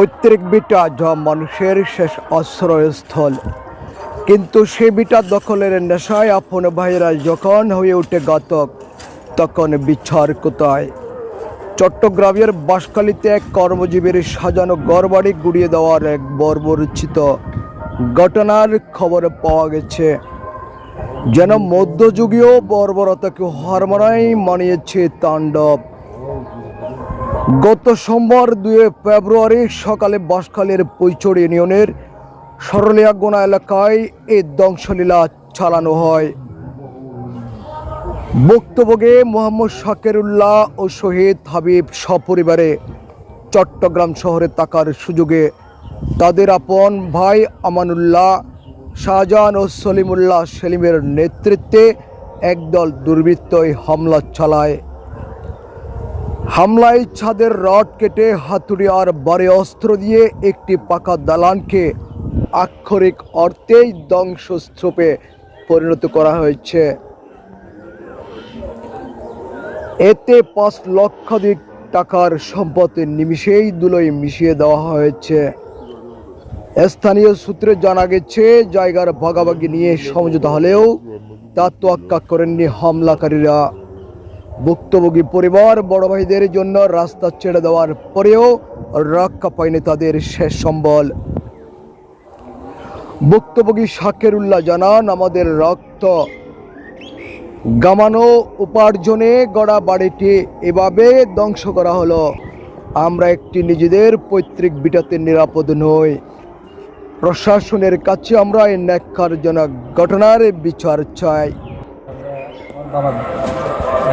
পৈতৃক বিটা যা মানুষের শেষ আশ্রয়স্থল। কিন্তু সে বিটা দখলের নেশায় আপন ভাইরা যখন হয়ে ওঠে ঘাতক, তখন বিচার কোথায়? চট্টগ্রামের বাঁশখালীতে এক কর্মজীবীর সাজানো গড়বাড়ি গুড়িয়ে দেওয়ার এক বর্বরচিত ঘটনার খবর পাওয়া গেছে। যেন মধ্যযুগীয় বর্বরতাকে হারমানাই মানিয়েছে তাণ্ডব। গত সোমবার দুয়ে ফেব্রুয়ারি সকালে বাঁশখালীর পৈচড় ইউনিয়নের সরলিয়াগোনা এলাকায় এই ধ্বংসলীলা চালানো হয়। বক্তব্যে মোহাম্মদ শাকেরুল্লাহ ও শহীদ হাবিব সপরিবারে চট্টগ্রাম শহরে থাকার সুযোগে তাদের আপন ভাই আমানুল্লাহ, শাহজাহান ও সলিমুল্লাহ সেলিমের নেতৃত্বে একদল দুর্বৃত্ত হামলা চালায়। হামলায় ছাদের রড কেটে হাতুড়ি আর বারে অস্ত্র দিয়ে একটি পাকা দালানকে আক্ষরিক অর্থেই ধ্বংসস্তূপে পরিণত করা হয়েছে। এতে পাঁচ লক্ষাধিক টাকার সম্পদের নিমিষেই দুলোই মিশিয়ে দেওয়া হয়েছে। স্থানীয় সূত্রে জানা গেছে, জায়গার ভাগাভাগি নিয়ে সমঝোতা হলেও তা তোয়াক্কা করেননি হামলাকারীরা। ভুক্তভোগী পরিবার বড় ভাইদের জন্য রাস্তা ছেড়ে দেওয়ার পরেও রক্ষা পায়নি তাদের শেষ সম্বল। ভুক্তভোগী শাকেরুল্লাহ জানান, আমাদের রক্ত গামানো উপার্জনে গড়া বাড়িটি এভাবে ধ্বংস করা হলো। আমরা একটি নিজেদের পৈতৃক বিটাতে নিরাপদ নই। প্রশাসনের কাছে আমরা এই ন্যাক্কারজনক ঘটনার বিচার চাই।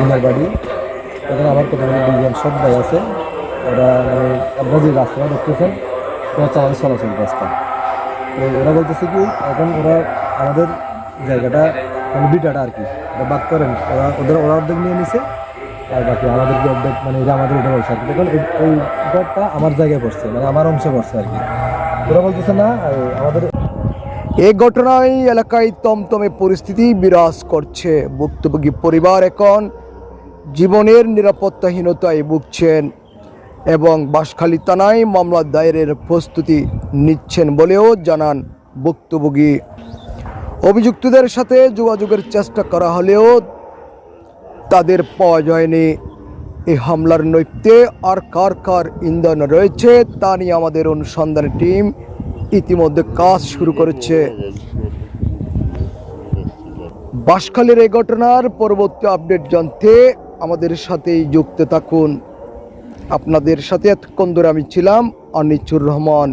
আমার বাড়ি। এখানে আমার কোথাও দুজন সৎ ভাই আছে। ওরা মানে আপনারা যে রাস্তাটা দেখতেছেন। এটা হচ্ছে চলাচল রাস্তা তো ওরা বলতেছে কি, এখন ওরা আমাদের জায়গাটা মানে বিটাটা আর কি, ওরা বাদ করেন। ওরা ওদের ওরা অর্ধেক নিয়ে নিছে, আর বাকি আমাদের যে অর্ধেক মানে এটা আমাদের এটা বলছে আর কি দেখুন, এই- ঘরটা আমার জায়গায় পড়ছে মানে আমার অংশে পড়ছে আর কি। ওরা বলতেছে, না আমাদের এই ঘটনায় এলাকায় তমতমে পরিস্থিতি বিরাজ করছে। ভুক্তভোগী পরিবার এখন জীবনের নিরাপত্তাহীনতায় ভুগছেন এবং বাঁশখালী থানায় মামলা দায়েরের প্রস্তুতি নিচ্ছেন বলেও জানান ভুক্তভোগী। অভিযুক্তদের সাথে যোগাযোগের চেষ্টা করা হলেও তাদের পাওয়া যায়নি। এই হামলার নৈত্যে আর কার কার ইন্ধন রয়েছে তা নিয়ে আমাদের অনুসন্ধানী টিম ইতিমধ্যে কাজ শুরু করেছে। বাঁশখালীর এই ঘটনার পরবর্তী আপডেট জানতে আমাদের সাথেই যুক্ত থাকুন। আপনাদের সাথে এতক্ষণ ধরে আমি ছিলাম অনিচুর রহমান।